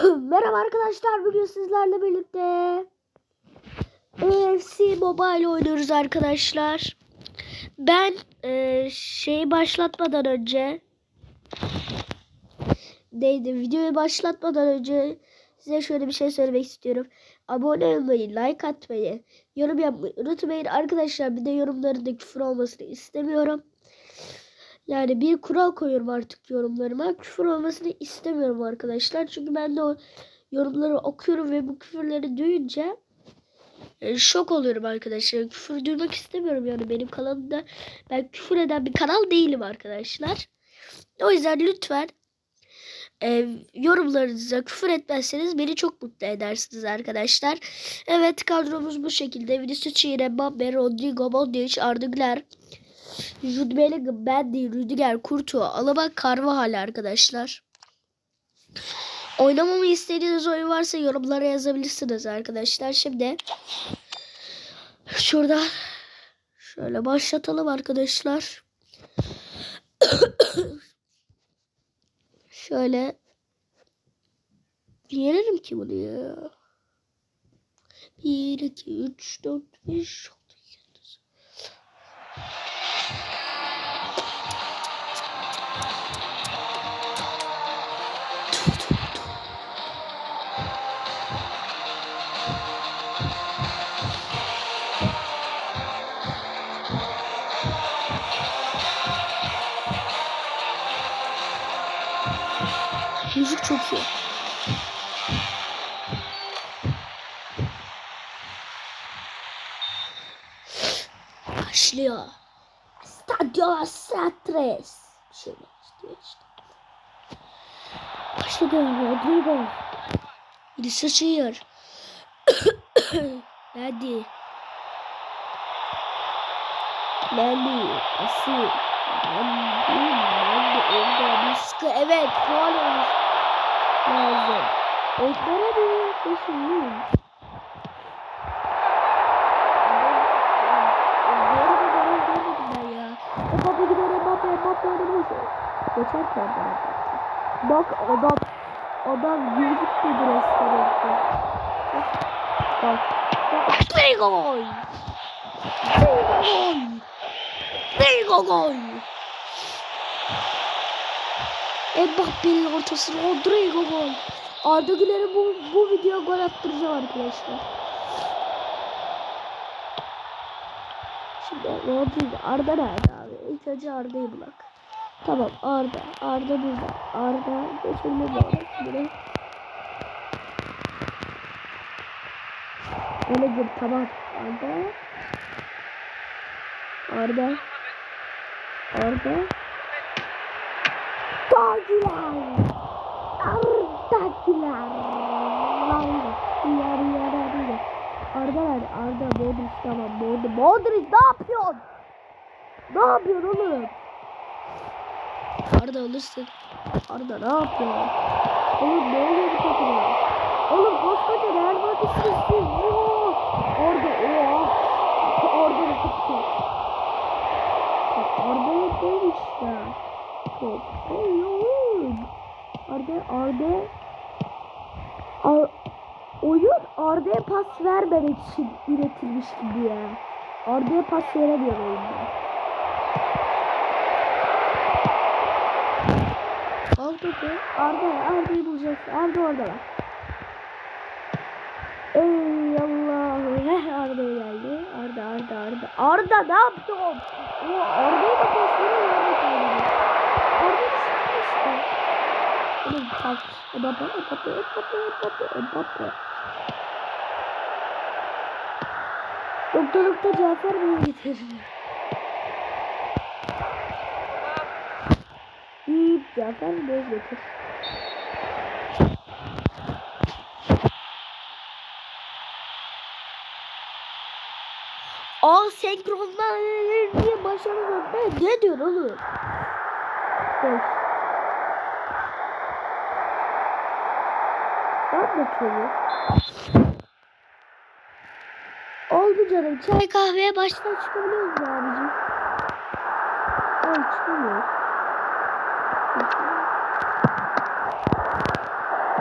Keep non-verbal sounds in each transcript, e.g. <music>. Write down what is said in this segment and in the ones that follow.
<clears throat> Merhaba arkadaşlar bugün sizlerle birlikte AFC Mobile oynuyoruz arkadaşlar. Ben e, şeyi başlatmadan önce neydi videoyu başlatmadan önce size şöyle bir şey söylemek istiyorum. Abone olmayı, like atmayı, yorum yapmayı unutmayın arkadaşlar. Bir de yorumlarında küfür olmasını istemiyorum. Yani bir kural koyuyorum artık yorumlarıma. Küfür olmasını istemiyorum arkadaşlar. Çünkü ben de o yorumları okuyorum ve bu küfürleri duyunca e, şok oluyorum arkadaşlar. Küfür duymak istemiyorum yani benim kanalımda. Ben küfür eden bir kanal değilim arkadaşlar. O yüzden lütfen e, yorumlarınıza küfür etmezseniz beni çok mutlu edersiniz arkadaşlar. Evet kadromuz bu şekilde. Vinicius Çiğne, Mbappe, Rodrigo, Modric, Arda Güler, Jude Bellingham, Mendy, Rüdiger, Kurtu, Alaba, Carvajal arkadaşlar. Oynamamı istediğiniz oyun varsa yorumlara yazabilirsiniz arkadaşlar. Şimdi şurada şöyle başlatalım arkadaşlar. <coughs> şöyle yenerim ki bunu ya. 1, 2, 3, 4, 5, Müzik çok iyi. Başlıyor. Stadio Satres. Bir şey başlıyor işte. Başladı Rodrigo. Biri sıçıyor. Hadi. Mendy. Asi. Mendy. Mendy. Orada bir sıkı. Evet. Olmuş. Lazım. Oyunlara bir yaklaşayım. Mbappe gider Mbappe Mbappe oynamış. Geçerken bana Bak adam adam girdik dedi restoranda. Bak. Bak. Bir gol. Bir gol. Mbappe'nin ortasına Rodrigo gol. Arda Güler'e bu, bu video gol attıracağım arkadaşlar. Şimdi Rodrigo Arda nerede abi? İlk önce Arda'yı bulak. Tamam Arda. Arda burada. Arda geçelim Şimdi. Öyle tamam. Arda. Arda. Arda. Dagiler. Arda Güler. Yar yar yar. Arda nerede? Arda Modric tamam. Modric. Modric ne yapıyorsun? Ne yapıyorsun oğlum? Arda alırsın. Arda ne yapıyorsun? Oğlum ne oluyor bu takıma? Oğlum koskoca Real Madrid'siniz siz. Yoo! Orada oha. Orada da tuttu. Arda'ya değil işte. Top. Oğlum. Arda Arda Ar oyun Arda'ya pas vermemek için üretilmiş gibi ya. Arda'ya pas veremiyor oyunda. Arda Arda Arda'yı bulacaksın. Arda orada bak. Ey Allah'ım. Heh <laughs> Arda geldi. Arda Arda Arda. Arda ne yapıyorsun? O Arda'ya da pas veriyor. Arda kaybediyor. Arda da sıkıyor işte. Oğlum bak. Mbappe Mbappe Mbappe Mbappe Mbappe. Doktorlukta Cafer Bey'i getirin. İyi Cafer Bey'i getir. Aa senkronlar diye başarılı. Ne, ne diyor oğlum? Beş. Anlatıyor Oldu canım. Çay kahveye baştan çıkabiliyoruz mu abicim? Hayır çıkamıyoruz.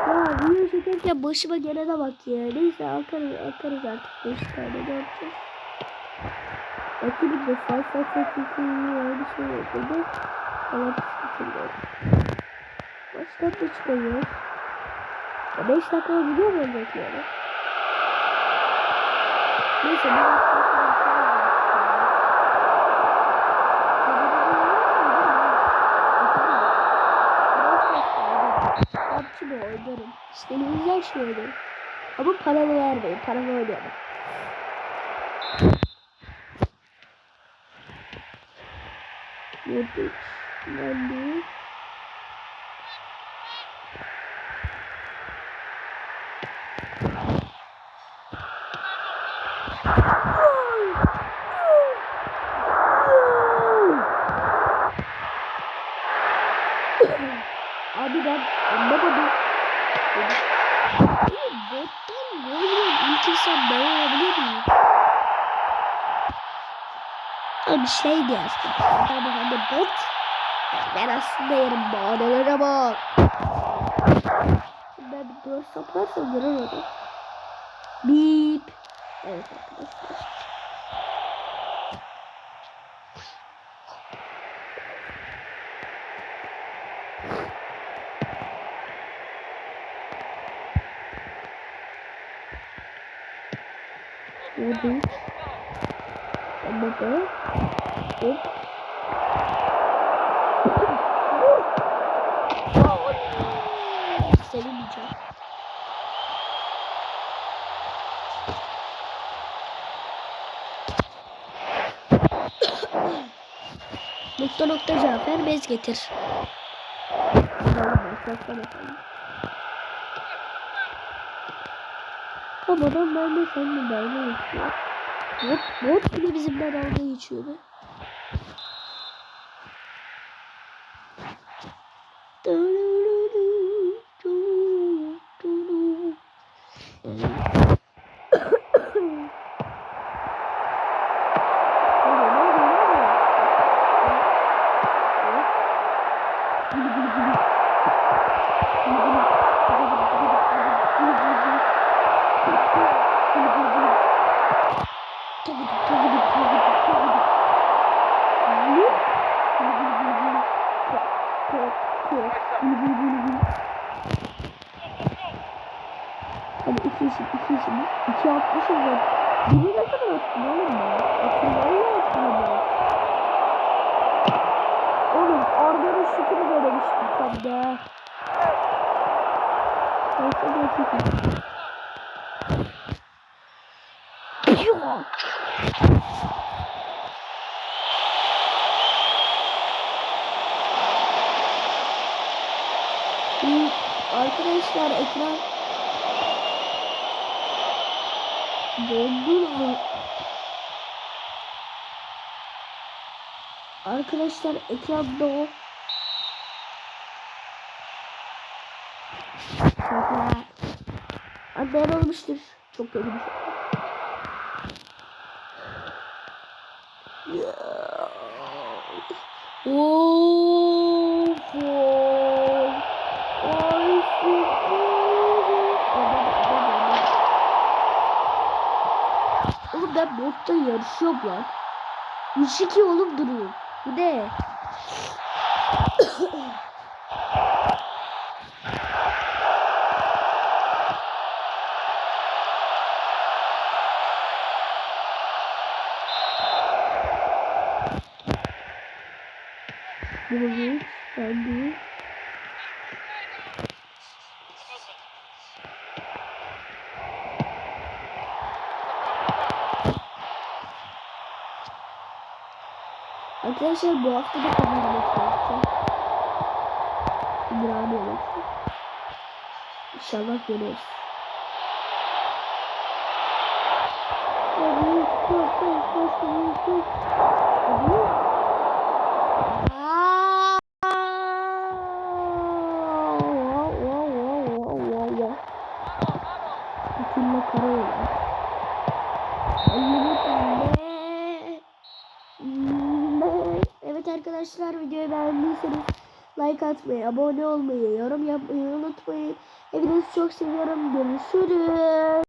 Yani Video çekerken başıma gelene bak ya. Neyse akarız, akarız artık 5 tane ne yapacağız? Rakibin de sen sen sen sen sen aynı şey yapıyordu. Falan sıkıntılıyor. Baştan da çıkıyor. 5 dakika biliyor mu yani? Neyse bu baştan PUBG'de oynarım. İstediğinizden şey oynarım. Ama paramı vermeyin. Paramı oynayamam. Yedik. Ben Abi ben anlamadım. Oğlum bottan ne oluyor? İltirsem ben olabilir miyim? Abi şey diye aslında. Ama hani bot. Ben aslında yerim bahanelere bak. Ben bir dört saplarsam göremedim. Bip. Evet arkadaşlar. Vurdum. Anladı. Hop. Sevinmeyeceğim. Nokta nokta Cafer bez getir. Ama adam ben de seninle dalga geçiyor. Bot, bot bile bizimle dalga geçiyordu. Hadi denemiştim tam da. Neyse. İyi. Arkadaşlar ekran Dondur mu? Arkadaşlar ekranda o. Şaka. Anlayan olmuştur. Çok kötü bir şey. Of, of. Ay, Oğlum ben botta yarışıyorum lan. 3-2 oğlum duruyor. Bu ne? Bu ne? Ben değil. Arkadaşlar bu hafta da kabul yapacağım. İbrahim olacak. İnşallah görürüz. Bütünle kara olan. Evet arkadaşlar videoyu beğendiyseniz like atmayı, abone olmayı, yorum yapmayı unutmayın. Hepinizi çok seviyorum. Görüşürüz.